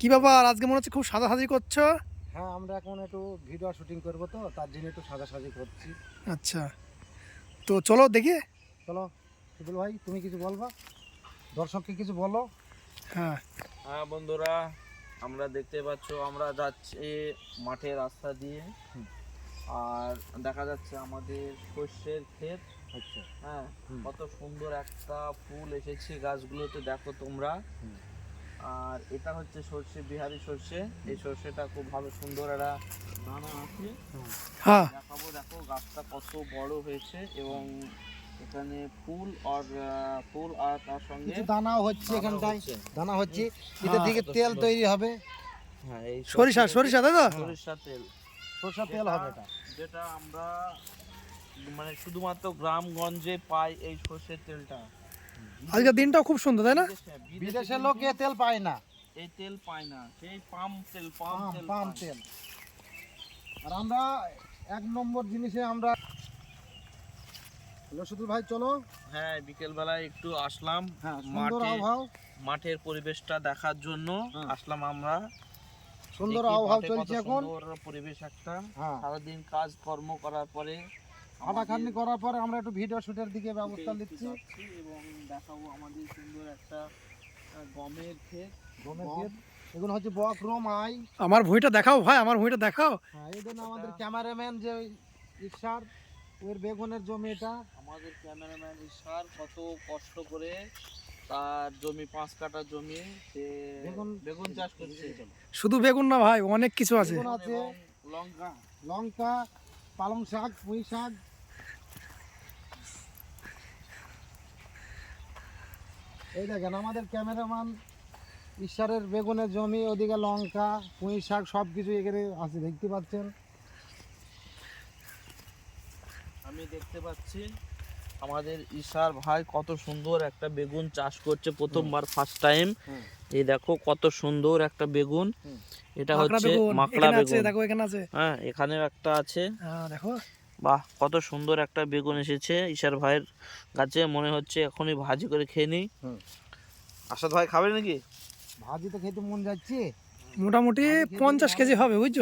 কি ব্যাপার? আজকে মনে হচ্ছে খুব সাদাসাদি করছ? হ্যাঁ আমরা এখন একটু ভিডিও শুটিং করব তো তার জন্য একটু সাজাসাজি করছি। আচ্ছা। তো চলো দেখি। চলো সুবল ভাই তুমি কিছু বলবা? দর্শককে কিছু বলো? হ্যাঁ। হ্যাঁ বন্ধুরা আমরা দেখতে পাচ্ছ আমরা যাচ্ছি মাঠের রাস্তা দিয়ে। আর দেখা যাচ্ছে আমাদের শস্যের ক্ষেত। আচ্ছা। হ্যাঁ কত সুন্দর একটা ফুল এসেছে গাছগুলোতে দেখো তোমরা। আর এটা হচ্ছে সর্ষে বিহারি সর্ষে। এই সর্ষেটা খুব ভালো সুন্দর একটা দানা আছে। হ্যাঁ। দেখাবো দেখো গাছটা কত বড় হয়েছে এবং এখানে ফুল আর ফুল আর তার সঙ্গে কিছু দানাও হচ্ছে এখানটায়। দানা হচ্ছে। এটা থেকে তেল তৈরি হবে। হ্যাঁ এই সরিষা সরিষা দাদা সরিষা তেল। সরষের তেল হবে এটা। যেটা আমরা মানে শুধুমাত্র গ্রামগঞ্জে পাই এই সর্ষের তেলটা। আজকের দিনটাও খুব সুন্দর তাই না? বিদেশে- বিদেশে বিদেশের লোক এ তেল পায় না। এই তেল পায় না সেই পাম তেল পাম তেল পাম তেল। আর আমরা এক নম্বর জিনিসে আমরা ভাই চলো। হ্যাঁ বিকেল বেলায় একটু আসলাম হ্যাঁ মাঠে। মাঠের পরিবেশটা দেখার জন্য হ্যাঁ। আসলাম আমরা। সুন্দর আবহাওয়া চলছে এখন। পরিবেশ একটা। হ্যাঁ। সারাদিন কাজ কর্ম করার পরে হাঁটাখাটনি করার পরে আমরা একটু ভিডিও শুটের দিকে ব্যবস্থা নিচ্ছি। এবং দেখাবো আমাদের সুন্দর একটা গমের ক্ষেত। গমের গম। ক্ষেত। এগুলো হচ্ছে বকরম আই। আমার ভুঁইটা দেখাও ভাই আমার ভুঁইটা দেখাও। হ্যাঁ এই জন্য আমাদের ক্যামেরাম্যান যে ঈশ্বর ওর বেগুনের জমি এটা। আমাদের ক্যামেরাম্যান ইশার কত কষ্ট করে তার জমি পাঁচ কাঠা জমি সে বেগুন- বেগুন চাষ করছে। শুধু বেগুন না ভাই অনেক কিছু আছে। বেগুন আছে। লঙ্কা। লঙ্কা পালং শাক পুঁই শাক। এই দেখেন আমাদের ক্যামেরাম্যান ঈশ্বরের বেগুনের জমি ওদিকে লঙ্কা পুঁই শাক সব কিছু এখানে আছে দেখতে পাচ্ছেন? আমি দেখতে পাচ্ছি আমাদের ইশার ভাই কত সুন্দর একটা বেগুন চাষ করছে প্রথমবার ফার্স্ট টাইম এই দেখো কত সুন্দর একটা বেগুন। এটা হচ্ছে মাকড়া বেগুন। দেখো এখানে আছে। হ্যাঁ এখানেও একটা আছে। হ্যাঁ দেখো। বাহ কত সুন্দর একটা বেগুন এসেছে। ঈশার ভাইয়ের গাছে মনে হচ্ছে এখনই ভাজি করে খেয়ে নিই। হুম। আসাদ ভাই খাবে নাকি? ভাজি তো খেতে মন যাচ্ছে। মোটামুটি পঞ্চাশ কেজি হবে বুঝছ?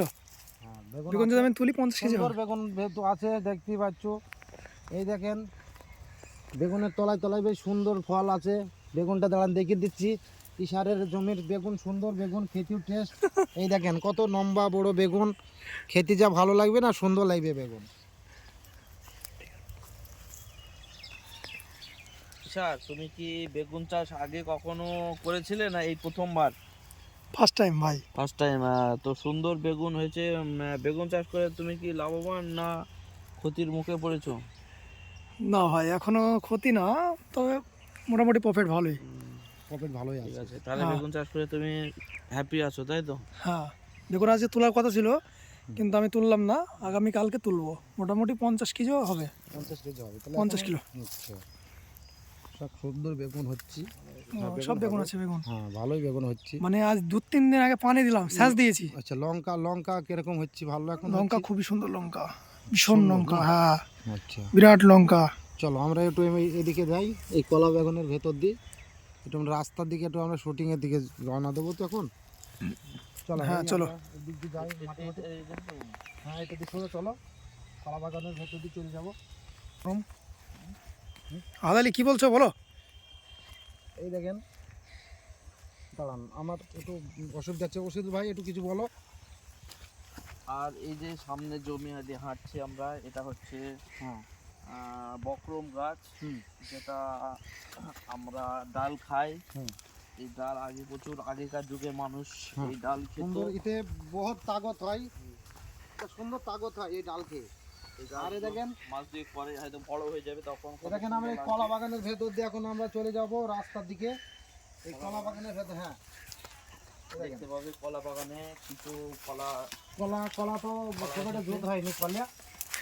হ্যাঁ বেগুন যদি আমি তুলি পঞ্চাশ কেজি হবে। বেগুন যেহেতু আছে দেখতেই পাচ্ছ। এই দেখেন বেগুনের তলায় তলায় বেশ সুন্দর ফল আছে। বেগুনটা দাঁড়ান দেখিয়ে দিচ্ছি। ইশারের জমির বেগুন সুন্দর বেগুন খেতেও টেস্ট এই দেখেন কত লম্বা বড় বেগুন। খেতে যা ভালো লাগবে না সুন্দর লাগবে বেগুন। ঈশার তুমি কি বেগুন চাষ আগে কখনো করেছিলে না এই প্রথমবার? ফার্স্ট টাইম ভাই। ফার্স্ট টাইম তো সুন্দর বেগুন হয়েছে উম, বেগুন চাষ করে তুমি কি লাভবান না ক্ষতির মুখে পড়েছো? না ভাই এখনও ক্ষতি না তবে মোটামুটি প্রফিট ভালোই। প্রফিট ভালোই ঠিক আছে আছে তাহলে হ্যাঁ। বেগুন চাষ করে তুমি হ্যাপি আছো তাই তো? হ্যাঁ বেগুন আজকে তোলার কথা ছিল কিন্তু আমি তুললাম না আগামী কালকে তুলবো। মোটামুটি পঞ্চাশ কেজিও হবে। পঞ্চাশ কেজি হবে তাহলে পঞ্চাশ এখন- কিলো। আচ্ছা। সব সুন্দর বেগুন হচ্ছে। সব বেগুন আছে বেগুন? হ্যাঁ ভালোই বেগুন হচ্ছে। মানে আজ দু তিন দিন আগে পানি দিলাম স্যাঁচ দিয়েছি। আচ্ছা লঙ্কা লঙ্কা কীরকম হচ্ছে? ভালো এখন লঙ্কা খুবই সুন্দর লঙ্কা ভীষণ লঙ্কা হ্যাঁ। আচ্ছা। বিরাট লঙ্কা। চলো আমরা একটু এদিকে যাই এই কলা বাগানের ভেতর দিয়ে। একটু আমরা রাস্তার দিকে একটু আমরা শুটিং এর দিকে রওনা দেবো তো এখন। চলো হ্যাঁ, চলো। হ্যাঁ এটা দিয়ে সোজা চলো। কলা বাগানের ভেতর দিয়ে চলে যাব। আদালি কি বলছো বলো? এই দেখেন দাঁড়ান আমার একটু অসুবিধা আছে ওষুধ ভাই একটু কিছু বলো। আর এই যে সামনে জমি দিয়ে হাঁটছি আমরা এটা হচ্ছে হ্যাঁ। বকরম গাছ হুম। যেটা আমরা ডাল খাই। হুম। এই ডাল আগে প্রচুর আগেকার যুগে মানুষ। এই ডাল খেত। সুন্দর এতে বহুত তাগত হয়। একটা সুন্দর তাগত হয় এই ডাল খেয়ে আর দেখেন মাস দুয়েক পরে হয়তো বড় হয়ে যাবে তখন দেখেন আমরা এই কলা বাগানের ভেতর দিয়ে এখন আমরা চলে যাব রাস্তার দিকে। এই কলা বাগানের ভেতর হ্যাঁ। দেখতে পাবে কলা বাগানে কিছু কলা কলা কলা তো একটা জোট হয়নি কলা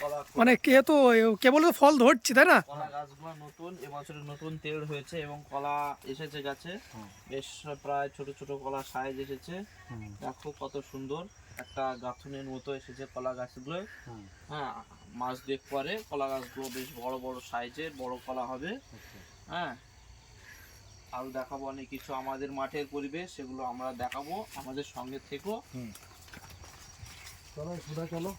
কলা মানে কে তো কে বলে তো ফল ধরছি তাই না? কলা গাছগুলো নতুন এবছরে নতুন তেল হয়েছে এবং কলা এসেছে গাছে। বেশ প্রায় ছোট ছোট কলা সাইজ এসেছে। দেখো কত সুন্দর। একটা গাঁথুনের মতো এসেছে কলা গাছগুলো। হ্যাঁ। মাস দেখ পরে কলা গাছগুলো বেশ বড় বড় সাইজের বড় কলা হবে। হ্যাঁ আরও দেখাবো অনেক কিছু আমাদের মাঠের পরিবেশ সেগুলো আমরা দেখাবো। আমাদের সঙ্গে থেকো। চলো সুধা চলো।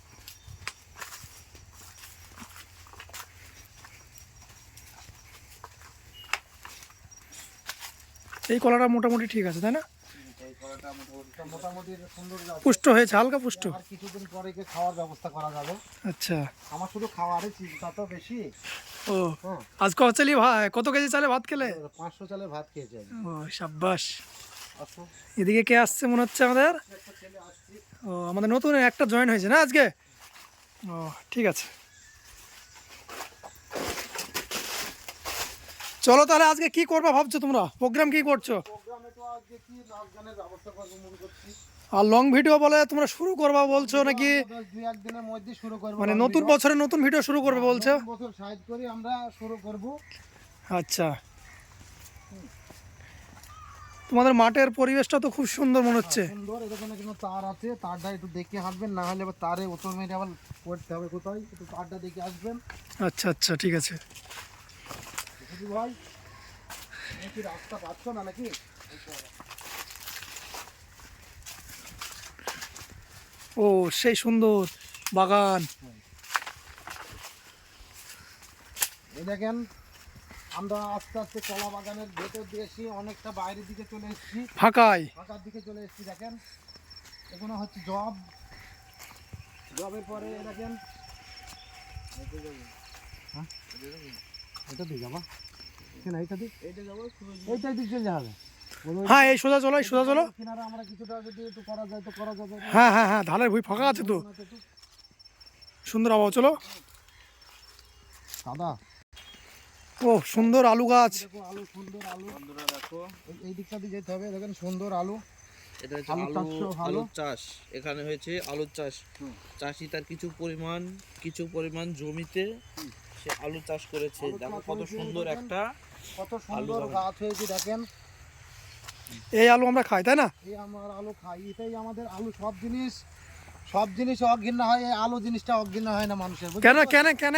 এই কলাটা মোটামুটি ঠিক আছে তাই না? মোটামুটি সুন্দর পুষ্ট হয়েছে হালকা পুষ্ট। আর কিছুদিন পরে খাওয়ার ব্যবস্থা করা যাবে। আচ্ছা। আমার শুধু খাওয়ারই চিন্তা তো বেশি। ও হ্যাঁ। আজ কত চালি ভাই কত কেজি চালে ভাত খেলে? পাঁচশো চালে ভাত খেয়েছি। ও সাব্বাস। আসো এদিকে কে আসছে মনে হচ্ছে আমাদের? ও আমাদের নতুন একটা জয়েন হয়েছে না আজকে? ও ঠিক আছে। চলো তাহলে আজকে কি করবা ভাবছ তোমরা? প্রোগ্রাম কি করছ? আর লং ভিডিও বলে তোমরা শুরু করবা বলছো নাকি? মানে নতুন বছরে নতুন ভিডিও শুরু করবে বলছো? সাইড করে আমরা শুরু করব। আচ্ছা। তোমাদের মাঠের পরিবেশটা তো খুব সুন্দর মনে হচ্ছে। সুন্দর। এরকম কিন্তু তার আছে। তারটা একটু দেখে হাঁটবেন না হলে আবার তারে উত্তর মেরে আবার পড়তে হবে কোথায়? একটু তারটা দেখে আসবেন। আচ্ছা আচ্ছা ঠিক আছে। ভাই? কি রাস্তা পাচ্ছ না নাকি? ও সেই সুন্দর বাগান। এই দেখেন আমরা আস্তে আস্তে কলা বাগানের ভেতর দিয়ে এসে অনেকটা বাইরের দিকে চলে এসেছি। ফাঁকায় ফাঁকার দিকে চলে এসেছি দেখেন। এগুলো হচ্ছে জব। জবের পরে দেখেন। হ্যাঁ? এটা দিয়ে যাবা। এখানে এইটা দিক এইটা যাব এইটাই দিক চলে যাবে। হ্যাঁ এই সোজা চলো এই সোজা চলো। কিনারে আমরা কিছুটা যদি একটু করা যায় তো করা যাবে। হ্যাঁ হ্যাঁ হ্যাঁ ধানের ভুই ফাঁকা আছে তো। সুন্দর আবহাওয়া চলো। দাদা ও সুন্দর আলু গাছ। আলু সুন্দর আলু। এই- এই দিকটা দিয়ে যেতে হবে। দেখেন সুন্দর আলু। এটা হচ্ছে আলু। আলুর চাষ। এখানে হয়েছে আলুর চাষ। চাষি তার কিছু পরিমাণ কিছু পরিমাণ জমিতে সে আলু চাষ করেছে। দেখো কত সুন্দর একটা কত সুন্দর গাছ হয়েছে দেখেন। এই আলু আমরা খাই তাই না? এই আমার আলু খাই এটাই আমাদের আলু সব জিনিস। সব জিনিস অঘৃণ্য হয় এই আলু জিনিসটা অঘৃণ্য হয় না মানুষের কেন কেন কেন?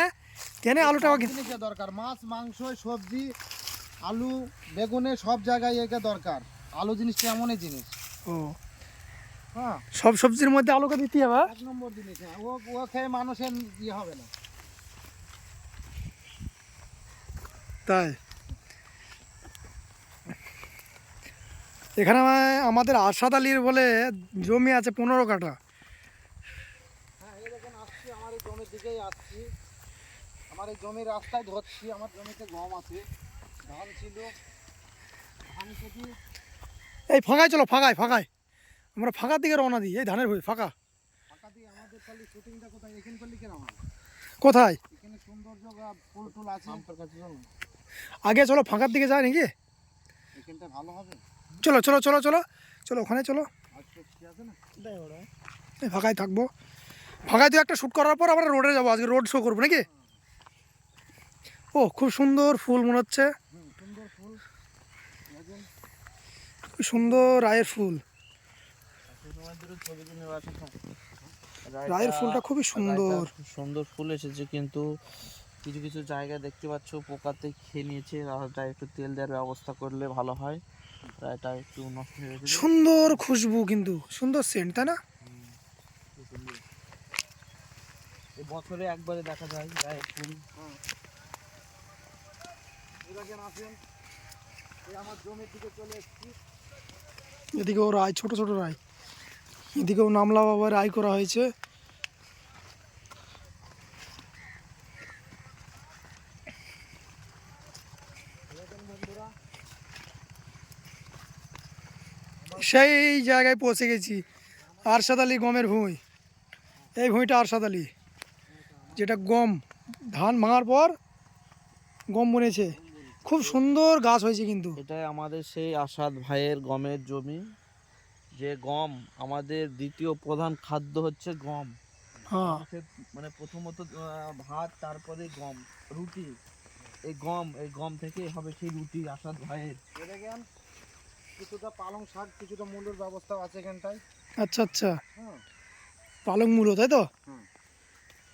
কেন আলুটা আগে- জিনিসের দরকার মাছ মাংস সবজি আলু বেগুনে সব জায়গায় একে দরকার। আলু জিনিসটা এমনই জিনিস। ও। হ্যাঁ। সব সবজির মধ্যে আলুকে দিতে হবে এক নম্বর জিনিস হ্যাঁ ও ও খেয়ে মানুষের ইয়ে হবে না। তাই। এখানে আমাদের আশাদ আলীর বলে জমি আছে পনেরো কাঠা। হ্যাঁ এই দেখেন আসছি আমার এই জমির দিকেই আসছি। আমার এই জমির রাস্তায় ধরছি আমার জমিতে গম আছে। ধান ছিল। ধান এই ফাঁকায় চলো ফাঁকায় ফাঁকায় আমরা ফাঁকার দিকে রওনা দিই এই ধানের ভুই ফাঁকা। ফাঁকা দিয়ে আমাদের তাহলে শুটিংটা কোথায়? এখানে করলে কেন? কোথায়? এখানে সৌন্দর্য ফুল টুল আছে? আমার কাছে চলো। আগে চলো ফাঁকার দিকে যায় নাকি? এখানটা ভালো হবে। চলো চলো চলো চলো চলো ওখানে চলো। আজকে কি আছে না। এই ফাঁকায় থাকব। ফাঁকায় তো একটা শ্যুট করার পর আমরা রোডে যাব আজকে রোড শো করব নাকি? ও খুব সুন্দর ফুল মনে হচ্ছে। সুন্দর খুব সুন্দর রায়ের ফুল। রায়ের ফুলটা খুবই সুন্দর। সুন্দর ফুল এসেছে কিন্তু কিছু কিছু জায়গায় দেখতে পাচ্ছ পোকাতে খেয়ে নিয়েছে রায়টা একটু তেল দেওয়ার ব্যবস্থা করলে ভালো হয়। রায়টা একটু নষ্ট হয়ে গেছে। সুন্দর খুশবু কিন্তু সুন্দর সেন্ট তাই না? বছরে একবারে দেখা যায় রায়ের ফুল এই দেখেন আমার জমির দিকে চলে এসেছি। এদিকেও রায় ছোট ছোট রায়। এদিকেও নামলা বাবা রায় করা হয়েছে। সেই জায়গায় পৌঁছে গেছি আরশাদ আলী গমের ভুঁই। এই ভুঁইটা আরশাদ আলী যেটা গম ধান ভাঙার পর গম বনেছে। খুব সুন্দর গাছ হয়েছে কিন্তু। এটাই আমাদের সেই আসাদ ভাইয়ের গমের জমি। যে গম আমাদের দ্বিতীয় প্রধান খাদ্য হচ্ছে গম। হ্যাঁ। মানে প্রথমত ভাত তারপরে গম রুটি। এই গম এই গম থেকে হবে সেই রুটি আসাদ ভাইয়ের। কিছুটা পালং শাক কিছুটা মূলের ব্যবস্থা আছে এখানটায়। আচ্ছা আচ্ছা। হ্যাঁ। পালং মূলো তাই তো?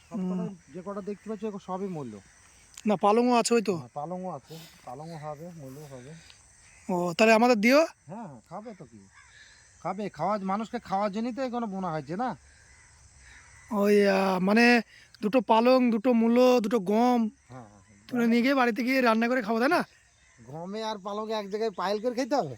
সব কটা যে কটা দেখতে পাচ্ছ এগুলো সবই মূল্য না পালংও আছে ওই তো? পালংও আছে। পালংও হবে মূল্য হবে। ও তাহলে আমাদের দিও? হ্যাঁ হ্যাঁ, খাবে তো কি? খাবে খাওয়া মানুষকে খাওয়ার জন্যই তো এগুলো বোনা হয়েছে না? ওই মানে দুটো পালং দুটো মূলো দুটো গম হ্যাঁ তুলে নিয়ে গিয়ে বাড়িতে গিয়ে রান্না করে খাব তাই না? গমে আর পালকে এক জায়গায় পায়েল করে খেতে হবে?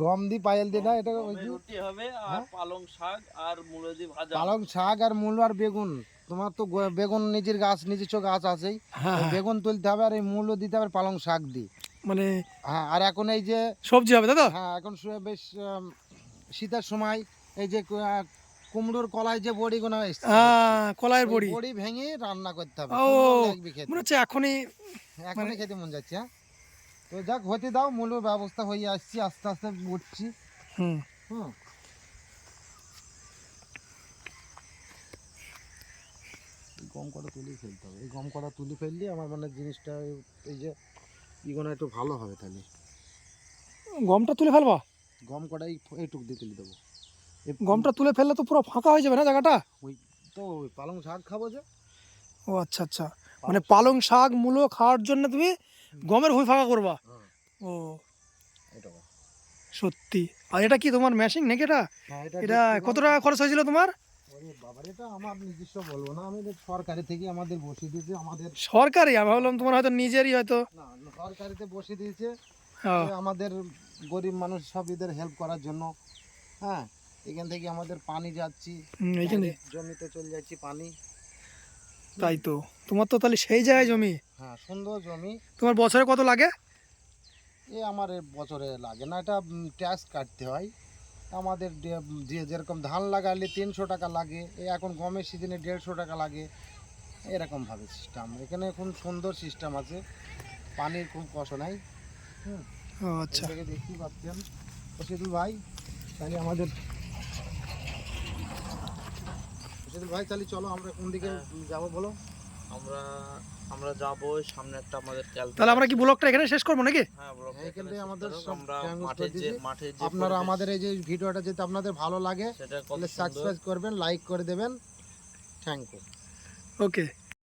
গম দি পায়েল দি না এটা ওই রুটি হবে আর পালং শাক আর মূলো দিয়ে ভাজা পালং শাক আর মূল আর বেগুন। তোমার তো বেগুন নিজের গাছ নিজস্ব গাছ আছেই। হ্যাঁ বেগুন তুলতে হবে আর এই মূল্য দিতে হবে পালং শাক দি। মানে হ্যাঁ আর এখন এই যে সবজি হবে তো হ্যাঁ এখন বেশ শীতের সময় এই যে কুমড়োর কলায় যে বড়ি বড়িগুলো এসছে হ্যাঁ কলাইয়ের বড়ি। বড়ি ভেঙে রান্না করতে হবে। ও। মনে হচ্ছে এখনই এখনই খেতে মন যাচ্ছে হ্যাঁ? তো যাক হতে দাও মূল্য ব্যবস্থা হয়ে আসছি আস্তে আস্তে উঠছি হুম। হুম। গম কটা তুলি ফেলতে হবে। এই গম কটা তুলি ফেললে আমার মানে জিনিসটা এই- যে ইগোনা একটু ভালো হবে তাহলে। গমটা তুলে ফেলবা? গম কটা এই এইটুক দিয়ে তুলে দেবো। গমটা তুলে ফেললে তো পুরো ফাঁকা হয়ে যাবে না জায়গাটা? ওই তো ওই পালং শাক খাব যে। ও আচ্ছা আচ্ছা। মানে পালং শাক মূলো খাওয়ার জন্য তুমি গমের ভুঁই ফাঁকা করবা? ও। এটা সত্যি। আর এটা কি তোমার মেশিন নাকি এটা? হ্যাঁ এটা কত টাকা খরচ হয়েছিল তোমার? সরকারি থেকে আমাদের বসিয়ে দিয়েছে আমাদের সরকারি? আমি ভাবলাম তোমার হয়তো নিজেরই হয়তো। সরকারিতে বসিয়ে দিয়েছে। আমাদের গরিব মানুষ সব এদের হেল্প করার জন্য। হ্যাঁ এখান থেকে আমাদের পানি যাচ্ছি। জমিতে চলে যাচ্ছি পানি। তাই তো। তোমার তো তাহলে সেই জায়গায় জমি? হ্যাঁ সুন্দর জমি। তোমার বছরে কত লাগে? এ আমার বছরে লাগে না এটা ট্যাক্স কাটতে হয়। আমাদের যে- যেরকম ধান লাগালে তিনশো টাকা লাগে এ এখন গমের সিজনে দেড়শো টাকা লাগে। এরকমভাবে সিস্টেম এখানে এখন সুন্দর সিস্টেম আছে। পানির খুব কষ্ট নাই। হুম। আচ্ছা। দেখতেই পাচ্ছেন। ভাই তাহলে আমাদের ভাই তাহলে চলো আমরা কোন দিকে যাব বলো? আমরা আমরা যাব সামনে একটা আমাদের ক্যাল তাহলে আমরা কি ব্লগটা এখানে শেষ করব নাকি? হ্যাঁ ব্লগ এখানে আমাদের আমরা মাঠে যে মাঠে যে আপনারা আমাদের এই যে ভিডিওটা যদি আপনাদের ভালো লাগে তাহলে সাবস্ক্রাইব করবেন লাইক করে দেবেন। Thank you okay